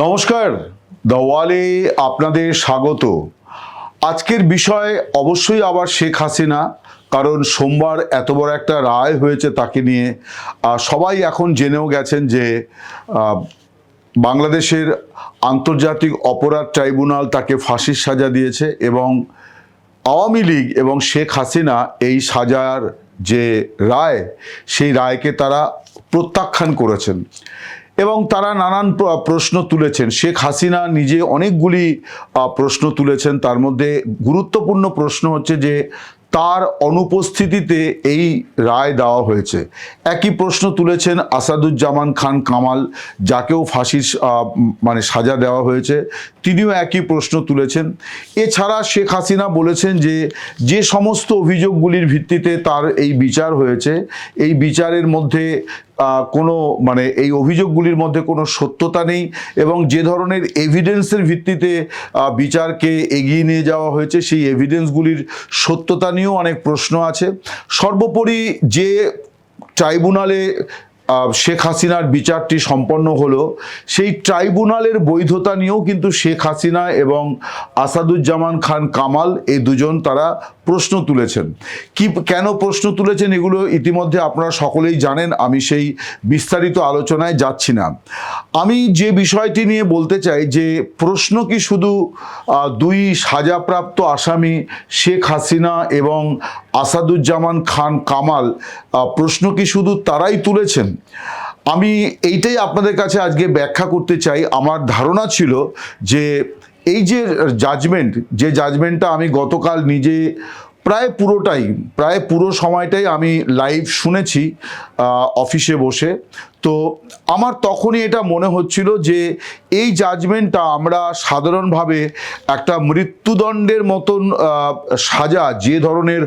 নমস্কার, দাওয়ালে আপনাদের স্বাগত। আজকের বিষয় অবশ্যই আবার শেখ হাসিনা, কারণ সোমবার এত বড় একটা রায় হয়েছে তাকে নিয়ে। সবাই এখন জেনেও গেছেন যে বাংলাদেশের আন্তর্জাতিক অপরাধ ট্রাইব্যুনাল তাকে ফাঁসির সাজা দিয়েছে এবং আওয়ামী লীগ এবং শেখ হাসিনা এই সাজার যে রায়, সেই রায়কে তারা প্রত্যাখ্যান করেছেন। এবং তারা নানান প্রশ্ন তুলেছেন। শেখ হাসিনা নিজে অনেকগুলি প্রশ্ন তুলেছেন। তার মধ্যে গুরুত্বপূর্ণ প্রশ্ন হচ্ছে যে, তার অনুপস্থিতিতে এই রায় দেওয়া হয়েছে। একই প্রশ্ন তুলেছেন আসাদুজ্জামান খান কামাল, যাকেও ফাঁসির মানে সাজা দেওয়া হয়েছে। তিনিও একই প্রশ্ন তুলেছেন। এছাড়া শেখ হাসিনা বলেছেন যে যে সমস্ত অভিযোগগুলির ভিত্তিতে তার এই বিচার হয়েছে, এই বিচারের মধ্যে কোনো মানে এই অভিযোগগুলির মধ্যে কোনো সত্যতা নেই এবং যে ধরনের এভিডেন্সের ভিত্তিতে বিচারকে এগিয়ে নিয়ে যাওয়া হয়েছে, সেই এভিডেন্সগুলির সত্যতা নিয়েও অনেক প্রশ্ন আছে। সর্বোপরি যে ট্রাইব্যুনালে শেখ হাসিনার বিচারটি সম্পন্ন হলো, সেই ট্রাইব্যুনালের বৈধতা নিয়েও কিন্তু শেখ হাসিনা এবং আসাদুজ্জামান খান কামাল, এই দুজন তারা প্রশ্ন তুলেছেন। কি, কেন প্রশ্ন তুলেছেন এগুলো ইতিমধ্যে আপনারা সকলেই জানেন, আমি সেই বিস্তারিত আলোচনায় যাচ্ছি না। আমি যে বিষয়টি নিয়ে বলতে চাই যে প্রশ্ন কি শুধু দুই সাজাপ্রাপ্ত আসামি শেখ হাসিনা এবং আসাদুজ্জামান খান কামাল প্রশ্ন কি শুধু তারাই তুলেছেন? আমি এইটাই আপনাদের কাছে আজকে ব্যাখ্যা করতে চাই। আমার ধারণা ছিল যে এই যে জাজমেন্ট যে জাজমেন্টটা আমি গতকাল নিজে প্রায় পুরোটাই, প্রায় পুরো সময়টাই আমি লাইভ শুনেছি অফিসে বসে। তো আমার তখনই এটা মনে হচ্ছিল যে এই জাজমেন্টটা আমরা সাধারণভাবে একটা মৃত্যুদণ্ডের মতন সাজা যে ধরনের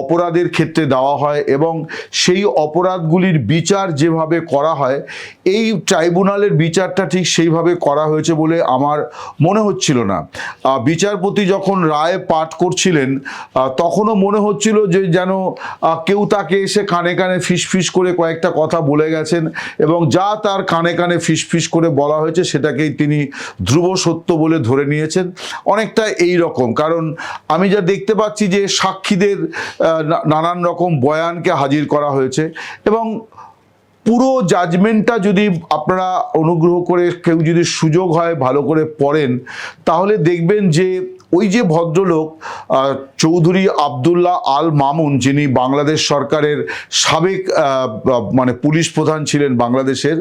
অপরাধের ক্ষেত্রে দেওয়া হয় এবং সেই অপরাধগুলির বিচার যেভাবে করা হয়, এই ট্রাইব্যুনালের বিচারটা ঠিক সেইভাবে করা হয়েছে বলে আমার মনে হচ্ছিল না। বিচারপতি যখন রায় পাঠ করছিলেন তখনও মনে হচ্ছিল যে যেন কেউ তাকে এসে কানে কানে ফিস ফিস করে কয়েকটা কথা বলে গেছেন এবং যা তার কানে কানে ফিস ফিস করে বলা হয়েছে সেটাকেই তিনি ধ্রুব সত্য বলে ধরে নিয়েছেন। অনেকটা এই রকম। কারণ আমি যা দেখতে পাচ্ছি যে সাক্ষীদের নানান রকম বয়ানকে হাজির করা হয়েছে এবং পুরো জাজমেন্টটা যদি আপনারা অনুগ্রহ করে কেউ যদি সুযোগ হয় ভালো করে পড়েন, তাহলে দেখবেন যে ওই যে ভদ্রলোক চৌধুরী আবদুল্লাহ আল মামুন, যিনি বাংলাদেশ সরকারের সাবেক মানে পুলিশ প্রধান ছিলেন বাংলাদেশের,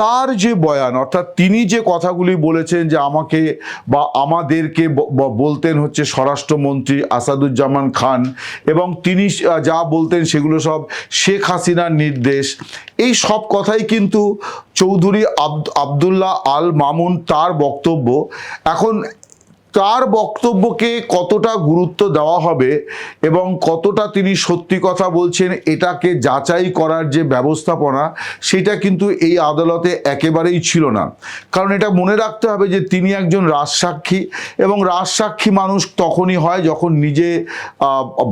তার যে বয়ান, অর্থাৎ তিনি যে কথাগুলি বলেছেন যে আমাকে বা আমাদেরকে বলতেন হচ্ছে স্বরাষ্ট্রমন্ত্রী আসাদুজ্জামান খান এবং তিনি যা বলতেন সেগুলো সব শেখ হাসিনার নির্দেশ। এই সব কথাই কিন্তু চৌধুরী আব্দ, আবদুল্লাহ আল মামুন তার বক্তব্য। এখন তার বক্তব্যকে কতটা গুরুত্ব দেওয়া হবে এবং কতটা তিনি সত্যি কথা বলছেন, এটাকে যাচাই করার যে ব্যবস্থাপনা, সেটা কিন্তু এই আদালতে একেবারেই ছিল না। কারণ এটা মনে রাখতে হবে যে তিনি একজন রাজসাক্ষী এবং রাজসাক্ষী মানুষ তখনই হয় যখন নিজে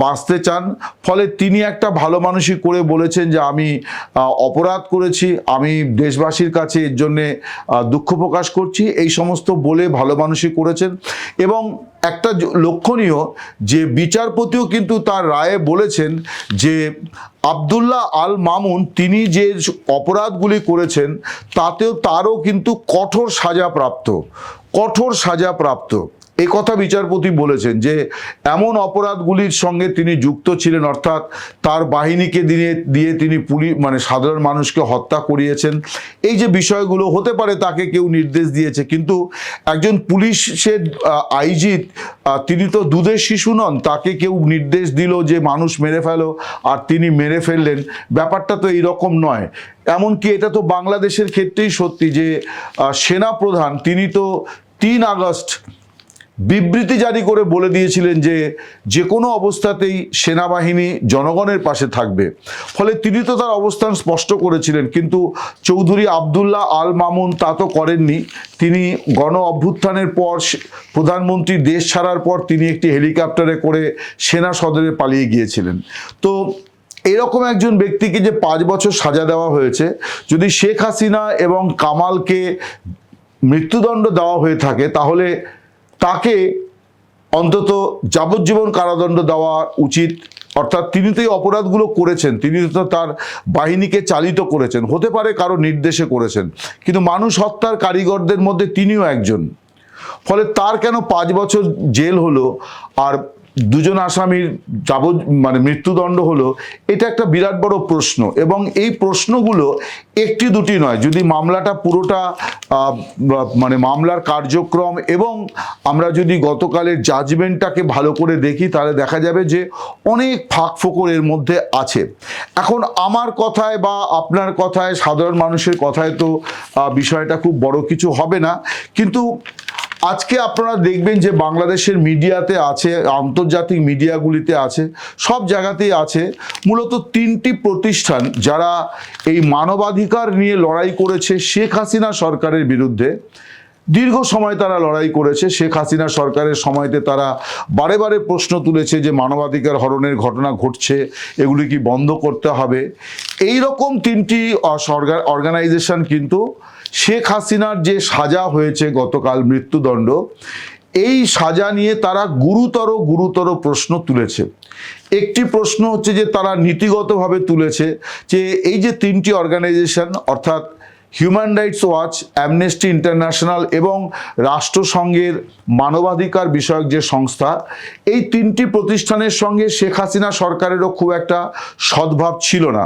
বাঁচতে চান। ফলে তিনি একটা ভালো মানুষই করে বলেছেন যে আমি অপরাধ করেছি, আমি দেশবাসীর কাছে এর জন্যে দুঃখ প্রকাশ করছি। এই সমস্ত বলে ভালো মানুষই করেছেন। এবং একটা লক্ষণীয় যে বিচারপতিও কিন্তু তার রায়ে বলেছেন যে আবদুল্লাহ আল মামুন তিনি যে অপরাধগুলি করেছেন তাতেও তারও কিন্তু কঠোর সাজা প্রাপ্ত, কঠোর সাজা প্রাপ্ত। এই কথা বিচারপতি বলেছেন যে এমন অপরাধগুলির সঙ্গে তিনি যুক্ত ছিলেন অর্থাৎ তার বাহিনীকে দিয়ে দিয়ে তিনি পুলি মানে সাধারণ মানুষকে হত্যা করিয়েছেন। এই যে বিষয়গুলো হতে পারে তাকে কেউ নির্দেশ দিয়েছে কিন্তু একজন পুলিশের আইজি তিনি তো দুধের শিশু নন তাকে কেউ নির্দেশ দিল যে মানুষ মেরে ফেলো আর তিনি মেরে ফেললেন। ব্যাপারটা তো এইরকম নয়। এমনকি এটা তো বাংলাদেশের ক্ষেত্রেই সত্যি যে আহ, সেনাপ্রধান তিনি তো তিন আগস্ট বিবৃতি জারি করে বলে দিয়েছিলেন যে যে কোনো অবস্থাতেই সেনাবাহিনী জনগণের পাশে থাকবে। ফলে তিনি তো তার অবস্থান স্পষ্ট করেছিলেন, কিন্তু চৌধুরী আবদুল্লাহ আল মামুন তা তো করেননি। তিনি গণ অভ্যুত্থানের পর প্রধানমন্ত্রী দেশ ছাড়ার পর তিনি একটি হেলিকপ্টারে করে সেনা সদরে পালিয়ে গিয়েছিলেন। তো এরকম একজন ব্যক্তিকে যে পাঁচ বছর সাজা দেওয়া হয়েছে, যদি শেখ হাসিনা এবং কামালকে মৃত্যুদণ্ড দেওয়া হয়ে থাকে, তাহলে তাকে অন্তত যাবজ্জীবন কারাদণ্ড দেওয়া উচিত। অর্থাৎ তিনি তো এই অপরাধগুলো করেছেন, তিনি তো তার বাহিনীকে চালিত করেছেন। হতে পারে কারও নির্দেশে করেছেন, কিন্তু মানুষ হত্যার কারিগরদের মধ্যে তিনিও একজন। ফলে তার কেন পাঁচ বছর জেল হলো? আর দুজন আসামির যাব মানে মৃত্যুদণ্ড হলো, এটা একটা বিরাট বড় প্রশ্ন। এবং এই প্রশ্নগুলো একটি দুটি নয়, যদি মামলাটা পুরোটা মানে মামলার কার্যক্রম এবং আমরা যদি গতকালের জাজমেন্টটাকে ভালো করে দেখি, তাহলে দেখা যাবে যে অনেক ফাঁক ফোকর এর মধ্যে আছে। এখন আমার কথায় বা আপনার কথায়, সাধারণ মানুষের কথায় তো বিষয়টা খুব বড় কিছু হবে না। কিন্তু আজকে আপনারা দেখবেন যে বাংলাদেশের মিডিয়াতে আছে, আন্তর্জাতিক মিডিয়াগুলিতে আছে, সব জায়গাতেই আছে, মূলত তিনটি প্রতিষ্ঠান যারা এই মানবাধিকার নিয়ে লড়াই করেছে শেখ হাসিনা সরকারের বিরুদ্ধে। দীর্ঘ সময় তারা লড়াই করেছে, শেখ হাসিনা সরকারের সময়তে তারা বারে বারে প্রশ্ন তুলেছে যে মানবাধিকার হরণের ঘটনা ঘটছে, এগুলি কি বন্ধ করতে হবে। এই রকম তিনটি অর্গানাইজেশন কিন্তু শেখ হাসিনার যে সাজা হয়েছে গতকাল মৃত্যুদণ্ড, এই সাজা নিয়ে তারা গুরুতর গুরুতর প্রশ্ন তুলেছে। একটি প্রশ্ন হচ্ছে যে তারা নীতিগতভাবে তুলেছে যে এই যে তিনটি অর্গানাইজেশন, অর্থাৎ human rights watch amnesty international এবং রাষ্ট্রসংঘের মানবাধিকার বিষয়ক যে সংস্থা, এই তিনটি প্রতিষ্ঠানের সঙ্গে শেখ হাসিনা সরকারেরও খুব একটা সদ্ভাব ছিল না।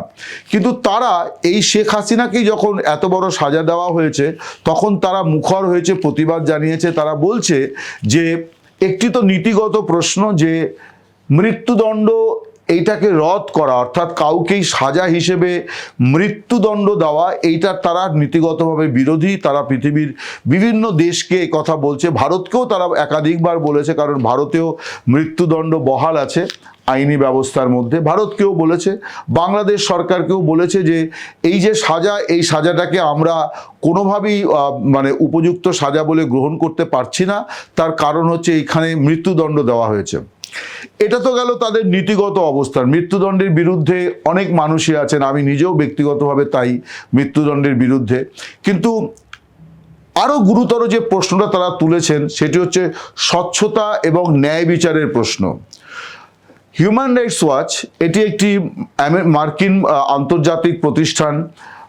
কিন্তু তারা এই শেখ হাসিনাকেই যখন এত বড় সাজা দেওয়া হয়েছে, তখন তারা মুখর হয়েছে, প্রতিবাদ জানিয়েছে। তারা বলছে যে, একটি তো নীতিগত প্রশ্ন যে, মৃত্যুদণ্ড এইটাকে রদ করা, অর্থাৎ কাউকেই সাজা হিসেবে মৃত্যুদণ্ড দেওয়া এইটার তারা নীতিগতভাবে বিরোধী, তারা পৃথিবীর বিভিন্ন দেশকে কথা বলছে। ভারতকেও তারা একাধিকবার বলেছে, কারণ ভারতেও মৃত্যুদণ্ড বহাল আছে আইনি ব্যবস্থার মধ্যে। ভারতকেও বলেছে, বাংলাদেশ সরকারকেও বলেছে যে, এই যে সাজা, এই সাজাটাকে আমরা কোনোভাবেই মানে উপযুক্ত সাজা বলে গ্রহণ করতে পারছি না। তার কারণ হচ্ছে এইখানে মৃত্যুদণ্ড দেওয়া হয়েছে। এটা তো গেল তাদের নীতিগত অবস্থান। মৃত্যুদণ্ডের বিরুদ্ধে অনেক মানুষই আছেন, আমি নিজেও ব্যক্তিগতভাবে তাই মৃত্যুদণ্ডের বিরুদ্ধে। কিন্তু আরও গুরুতর যে প্রশ্নটা তারা তুলেছেন, সেটি হচ্ছে স্বচ্ছতা এবং ন্যায় বিচারের প্রশ্ন। হিউম্যান রাইটস ওয়াচ এটি একটি মার্কিন আন্তর্জাতিক প্রতিষ্ঠান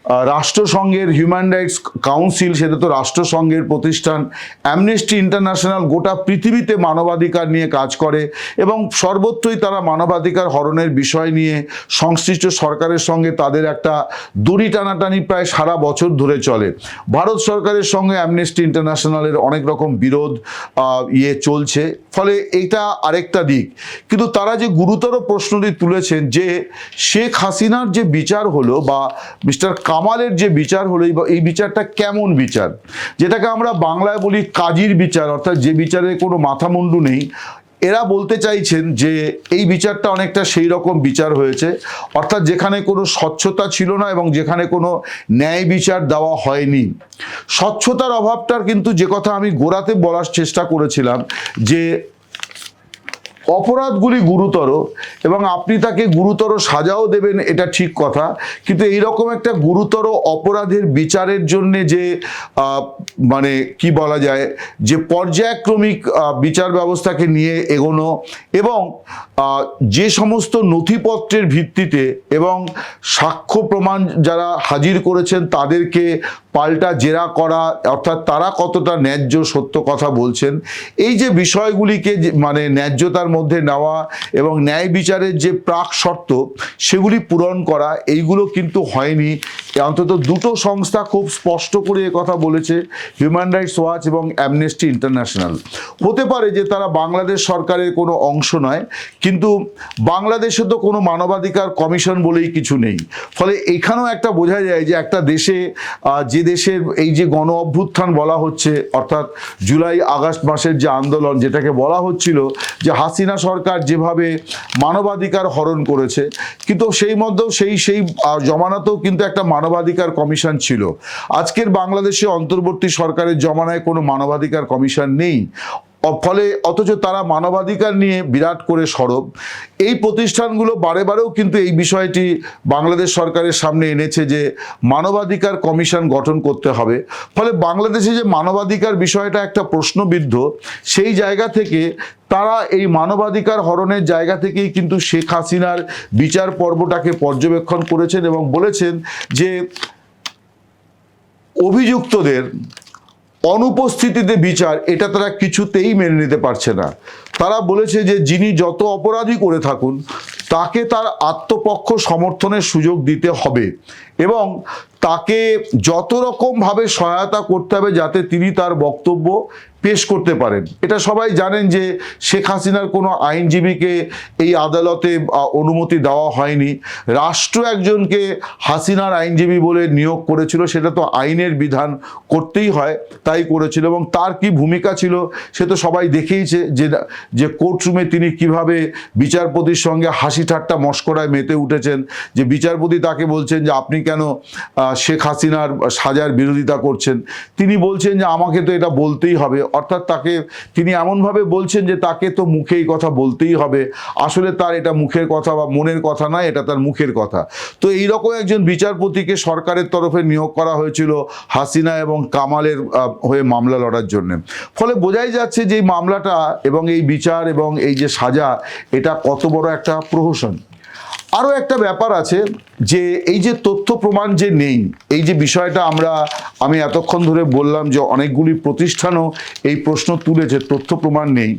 রাষ্ট্রসংঘের হিউম্যান রাইটস কাউন্সিল সেটা তো রাষ্ট্রসংঘের প্রতিষ্ঠান অ্যামনেস্টি ইন্টারন্যাশনাল গোটা পৃথিবীতে মানবাধিকার নিয়ে কাজ করে এবং সর্বত্রই তারা মানবাধিকার হরণের বিষয় নিয়ে সংশ্লিষ্ট সরকারের সঙ্গে তাদের একটা দড়ি টানাটানি প্রায় সারা বছর ধরে চলে। ভারত সরকারের সঙ্গে অ্যামনেস্টি ইন্টারন্যাশনালের অনেক রকম বিরোধ ইয়ে চলছে। ফলে এটা আরেকটা দিক। কিন্তু তারা যে গুরুতর প্রশ্নটি তুলেছেন যে শেখ হাসিনার যে বিচার হলো বা মিস্টার কামালের যে বিচার হলো, এই- বিচারটা কেমন বিচার? যেটাকে আমরা বাংলায় বলি কাজীর বিচার, অর্থাৎ যে বিচারে কোনো মাথামুন্ডু নেই, এরা বলতে চাইছেন যে এই বিচারটা অনেকটা সেই রকম বিচার হয়েছে, অর্থাৎ যেখানে কোনো স্বচ্ছতা ছিল না এবং যেখানে কোনো ন্যায় বিচার দেওয়া হয়নি। স্বচ্ছতার অভাবটার কিন্তু যে কথা আমি গোড়াতে বলার চেষ্টা করেছিলাম, যে অপরাধগুলি গুরুতর এবং আপনি তাকে গুরুতর সাজাও দেবেন, এটা ঠিক কথা। কিন্তু এই রকম একটা গুরুতর অপরাধের বিচারের জন্যে যে মানে কি বলা যায়, যে পর্যায়ক্রমিক বিচার ব্যবস্থাকে নিয়ে এগোনো এবং যে সমস্ত নথিপত্রের ভিত্তিতে এবং সাক্ষ্য প্রমাণ যারা হাজির করেছেন তাদেরকে পাল্টা জেরা করা, অর্থাৎ তারা কতটা ন্যায্য সত্য কথা বলছেন, এই যে বিষয়গুলিকে মানে ন্যায্যতার মধ্যে নেওয়া এবং ন্যায় বিচারের যে প্রাক শর্ত, সেগুলি পূরণ করা, এইগুলো কিন্তু হয়নি। অন্তত দুটো সংস্থা খুব স্পষ্ট করে এ কথা বলেছে, হিউম্যান রাইটস ওয়াচ এবং অ্যামনেস্টি ইন্টারন্যাশনাল। হতে পারে যে তারা বাংলাদেশ সরকারের কোনো অংশ নয়, কিন্তু বাংলাদেশে তো কোনো মানবাধিকার কমিশন বলেই কিছু নেই। ফলে এখানেও একটা বোঝা যায় যে একটা দেশে যে দেশের এই যে গণ অভ্যুত্থান বলা হচ্ছে, অর্থাৎ জুলাই, আগস্ট মাসের যে আন্দোলন যেটাকে বলা হচ্ছিল যে হাসিনা সরকার যেভাবে মানবাধিকার হরণ করেছে, কিন্তু সেই মধ্যেও সেই সেই জমানাতেও কিন্তু একটা মানবাধিকার কমিশন ছিল। আজকের বাংলাদেশে অন্তর্বর্তী সরকারের জমানায় কোনো মানবাধিকার কমিশন নেই। ফলে অথচ তারা মানবাধিকার নিয়ে বিরাট করে সরব। এই প্রতিষ্ঠানগুলো বারে বারেও কিন্তু এই বিষয়টি বাংলাদেশ সরকারের সামনে এনেছে যে মানবাধিকার কমিশন গঠন করতে হবে। ফলে বাংলাদেশে যে মানবাধিকার বিষয়টা একটা প্রশ্নবিদ্ধ, সেই জায়গা থেকে তারা এই মানবাধিকার হরণের জায়গা থেকেই কিন্তু শেখ হাসিনার বিচার পর্বটাকে পর্যবেক্ষণ করেছেন এবং বলেছেন যে অভিযুক্তদের অনুপস্থিতিতে বিচার, এটা তারা কিছুতেই মেনে নিতে পারছে না। তারা বলেছে যে, যিনি যত অপরাধী করে থাকুন, তাকে তার আত্মপক্ষ সমর্থনের সুযোগ দিতে হবে। এবং তাকে যত রকমভাবে সহায়তা করতে হবে যাতে তিনি তার বক্তব্য পেশ করতে পারেন। এটা সবাই জানেন যে শেখ হাসিনার কোনো আইনজীবীকে এই আদালতে অনুমতি দেওয়া হয়নি। রাষ্ট্র একজনকে হাসিনার আইনজীবী বলে নিয়োগ করেছিল, সেটা তো আইনের বিধান করতেই হয়, তাই করেছিল এবং তার কি ভূমিকা ছিল সে তো সবাই দেখেইছে যে যে কোর্টরুমে তিনি কীভাবে বিচারপতির সঙ্গে হাসি ঠাট্টা মস্করায় মেতে উঠেছেন, যে বিচারপতি তাকে বলছেন যে আপনি কেন শেখ হাসিনার সাজার বিরোধিতা করছেন? তিনি বলছেন যে আমাকে তো এটা বলতেই হবে। অর্থাৎ তাকে, তিনি এমনভাবে বলছেন যে তাকে তো মুখে এই কথা বলতেই হবে। আসলে তার এটা মুখের কথা বা মনের কথা নয়, এটা তার মুখের কথা। তো এইরকম একজন বিচারপতিকে সরকারের তরফে নিয়োগ করা হয়েছিল হাসিনা এবং কামালের হয়ে মামলা লড়ার জন্য। ফলে বোঝাই যাচ্ছে যে এই মামলাটা এবং এই বিচার এবং এই যে সাজা, এটা কত বড় একটা প্রহসন। আরও একটা ব্যাপার আছে যে এই যে তথ্য প্রমাণ যে নেই, এই যে বিষয়টা আমরা, আমি এতক্ষণ ধরে বললাম যে অনেকগুলি প্রতিষ্ঠানও এই প্রশ্ন তুলেছে তথ্য প্রমাণ নেই।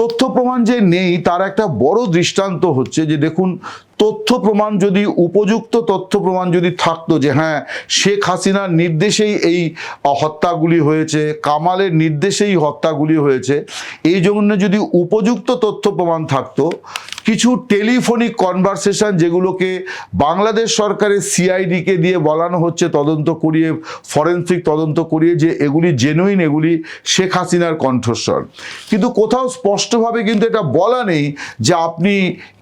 তথ্য প্রমাণ যে নেই, তার একটা বড় দৃষ্টান্ত হচ্ছে যে দেখুন, তথ্য প্রমাণ যদি উপযুক্ত তথ্য প্রমাণ যদি থাকতো যে হ্যাঁ শেখ হাসিনার নির্দেশেই এই হত্যাগুলি হয়েছে, কামালের নির্দেশেই হত্যাগুলি হয়েছে, এই জন্য যদি উপযুক্ত তথ্য প্রমাণ থাকতো কিছু টেলিফোনিক কনভারসেশন যেগুলোকে বাংলাদেশ সরকারের সিআইডিকে দিয়ে বলানো হচ্ছে, তদন্ত করিয়ে, ফরেন্সিক তদন্ত করিয়ে যে এগুলি জেনুইন এগুলি শেখ হাসিনার কণ্ঠস্বর। কিন্তু কোথাও স্পষ্টভাবে কিন্তু এটা বলা নেই যে আপনি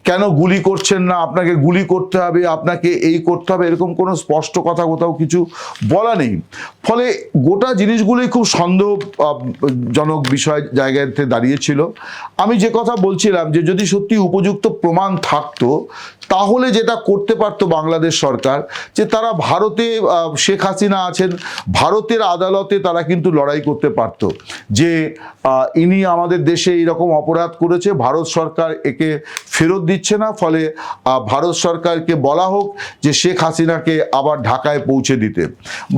কেন গুলি করছেন না? আপনাকে গুলি করতে হবে, আপনাকে এই করতে হবে, এরকম কোনো স্পষ্ট কথা কোথাও কিছু বলা নেই। ফলে গোটা জিনিসগুলোই খুব সন্দেহজনক বিষয় জায়গাতে দাঁড়িয়েছিল আমি যে কথা বলছিলাম যে যদি সত্যি উপযুক্ত প্রমাণ থাকতো তাহলে যেটা করতে পারতো বাংলাদেশ সরকার, যে তারা ভারতে শেখ হাসিনা আছেন, ভারতের আদালতে তারা কিন্তু লড়াই করতে পারতো। যে ইনি আমাদের দেশে এরকম অপরাধ করেছে, ভারত সরকার একে ফেরত দিচ্ছে না, ফলে ভারত সরকারকে বলা হোক যে শেখ হাসিনাকে আবার ঢাকায় পৌঁছে দিতে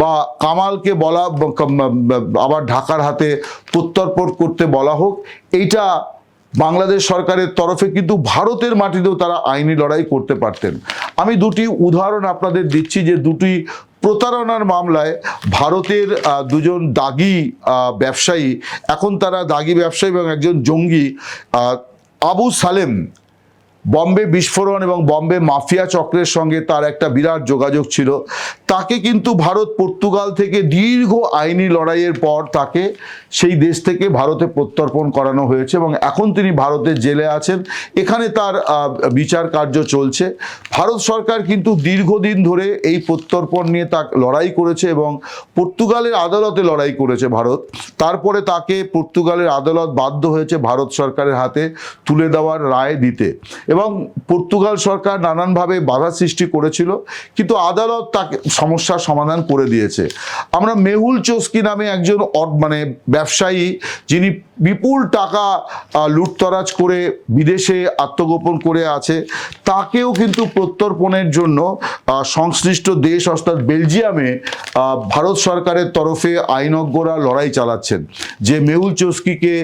বা কামালকে বলা আবার ঢাকার হাতে প্রত্যর্পণ করতে বলা হোক, এইটা বাংলাদেশ সরকারের তরফে কিন্তু ভারতের মাটিতেও তারা আইনি লড়াই করতে পারতেন। আমি দুটি উদাহরণ আপনাদের দিচ্ছি যে দুটি প্রতারণার মামলায় ভারতের দুজন দাগি ব্যবসায়ী, এখন তারা দাগি ব্যবসায়ী এবং একজন জঙ্গি আবু সালেম বম্বে বিস্ফোরণ এবং বম্বে মাফিয়া চক্রের সঙ্গে তার একটা বিরাট যোগাযোগ ছিল। তাকে কিন্তু ভারত পর্তুগাল থেকে দীর্ঘ আইনি লড়াইয়ের পর তাকে সেই দেশ থেকে ভারতে প্রত্যর্পণ করানো হয়েছে এবং এখন তিনি ভারতের জেলে আছেন। এখানে তার বিচার কার্য চলছে। ভারত সরকার কিন্তু দীর্ঘদিন ধরে এই প্রত্যর্পণ নিয়ে তা লড়াই করেছে এবং পর্তুগালের আদালতে লড়াই করেছে ভারত। তারপরে তাকে পর্তুগালের আদালত বাধ্য হয়েছে ভারত সরকারের হাতে তুলে দেওয়ার রায় দিতে। এবং পর্তুগাল সরকার নানানভাবে বাধা সৃষ্টি করেছিল, কিন্তু আদালত তাকে সমস্যার সমাধান করে দিয়েছে। আমরা মেহুল চস্কি নামে একজন মানে ব্যবসায়ী, যিনি বিপুল টাকা লুটতরাজ করে বিদেশে আত্মগোপন করে আছে, তাকেও কিন্তু প্রত্যর্পণের জন্য সংশ্লিষ্ট দেশ, অর্থাৎ বেলজিয়ামে ভারত সরকারের তরফে আইনজ্ঞরা লড়াই চালাচ্ছেন। যে মেহুল চস্কিকে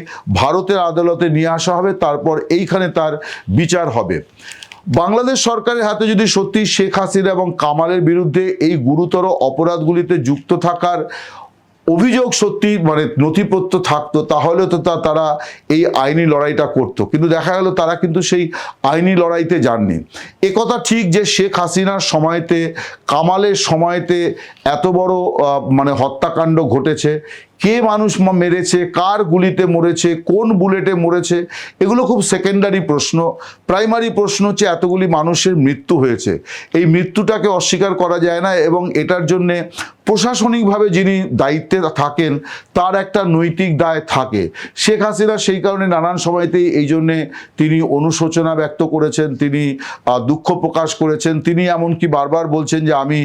ভারতের আদালতে নিয়ে আসা হবে, তারপর এইখানে তার বিচার হবে। বাংলাদেশ সরকারের হাতে যদি সত্যি শেখ হাসিনা এবং কামালের বিরুদ্ধে এই গুরুতর অপরাধগুলিতে যুক্ত থাকার অভিযোগ সত্যি মানে নথিপত্র থাকতো, তাহলে তো তা তারা এই আইনি লড়াইটা করতো। কিন্তু দেখা গেল তারা কিন্তু সেই আইনি লড়াইতে যাননি। একথা ঠিক যে শেখ হাসিনার সময়তে, কামালের সময়তে এত বড় মানে হত্যাকাণ্ড ঘটেছে। কে মানুষ মেরেছে, কার গুলিতে মরেছে, কোন বুলেটে মরেছে, এগুলো খুব সেকেন্ডারি প্রশ্ন। প্রাইমারি প্রশ্ন হচ্ছে এতগুলি মানুষের মৃত্যু হয়েছে। এই মৃত্যুটাকে অস্বীকার করা যায় না এবং এটার জন্যে প্রশাসনিকভাবে যিনি দায়িত্বে থাকেন, তার একটা নৈতিক দায় থাকে। শেখ হাসিনা সেই কারণে নানান সময়তেই এই জন্যে তিনি অনুশোচনা ব্যক্ত করেছেন, তিনি দুঃখ প্রকাশ করেছেন, তিনি এমনকি বারবার বলছেন যে আমি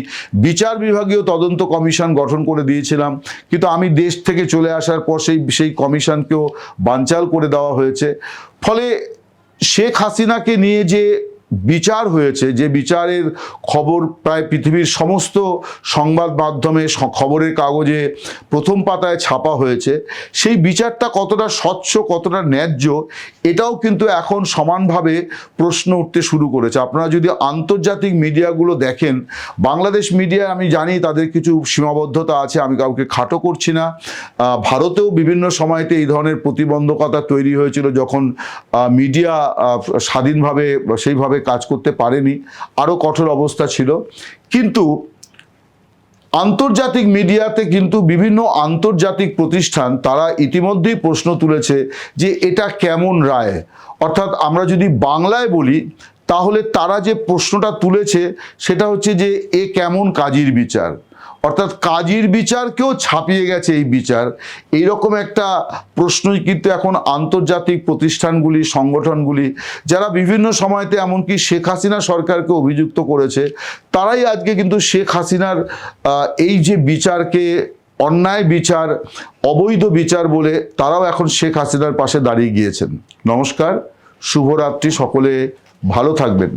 বিচার বিভাগীয় তদন্ত কমিশন গঠন করে দিয়েছিলাম, কিন্তু আমি দেশ থেকে চলে আসার পর সেই সেই কমিশনকেও বানচাল করে দেওয়া হয়েছে। ফলে শেখ হাসিনাকে নিয়ে যে বিচার হয়েছে, যে বিচারের খবর প্রায় পৃথিবীর সমস্ত সংবাদ মাধ্যমে খবরের কাগজে প্রথম পাতায় ছাপা হয়েছে। সেই বিচারটা কতটা স্বচ্ছ, কতটা ন্যায্য, এটাও কিন্তু এখন সমানভাবে প্রশ্ন উঠতে শুরু করেছে। আপনারা যদি আন্তর্জাতিক মিডিয়াগুলো দেখেন, বাংলাদেশ মিডিয়া আমি জানি তাদের কিছু সীমাবদ্ধতা আছে, আমি কাউকে খাটো করছি না। ভারতেও বিভিন্ন সময়তে এই ধরনের প্রতিবন্ধকতা তৈরি হয়েছিল যখন মিডিয়া স্বাধীনভাবে, সেইভাবে কাজ করতে পারেনি, আরও কঠোর অবস্থা ছিল। কিন্তু আন্তর্জাতিক মিডিয়াতে কিন্তু বিভিন্ন আন্তর্জাতিক প্রতিষ্ঠান তারা ইতিমধ্যেই প্রশ্ন তুলেছে যে এটা কেমন রায়? অর্থাৎ আমরা যদি বাংলায় বলি, তাহলে তারা যে প্রশ্নটা তুলেছে, সেটা হচ্ছে যে এ কেমন কাজীর বিচার? অর্থাৎ কাজীর বিচারকেও ছাপিয়ে গেছে এই বিচার। এইরকম একটা প্রশ্নই কিন্তু এখন আন্তর্জাতিক প্রতিষ্ঠানগুলি, সংগঠনগুলি, যারা বিভিন্ন সময়তে এমনকি শেখ হাসিনা সরকারকে অভিযুক্ত করেছে, তারাই আজকে কিন্তু শেখ হাসিনার এই যে বিচারকে অন্যায় বিচার, অবৈধ বিচার বলে তারাও এখন শেখ হাসিনার পাশে দাঁড়িয়ে গিয়েছেন। নমস্কার, শুভরাত্রি সকলে, ভালো থাকবেন।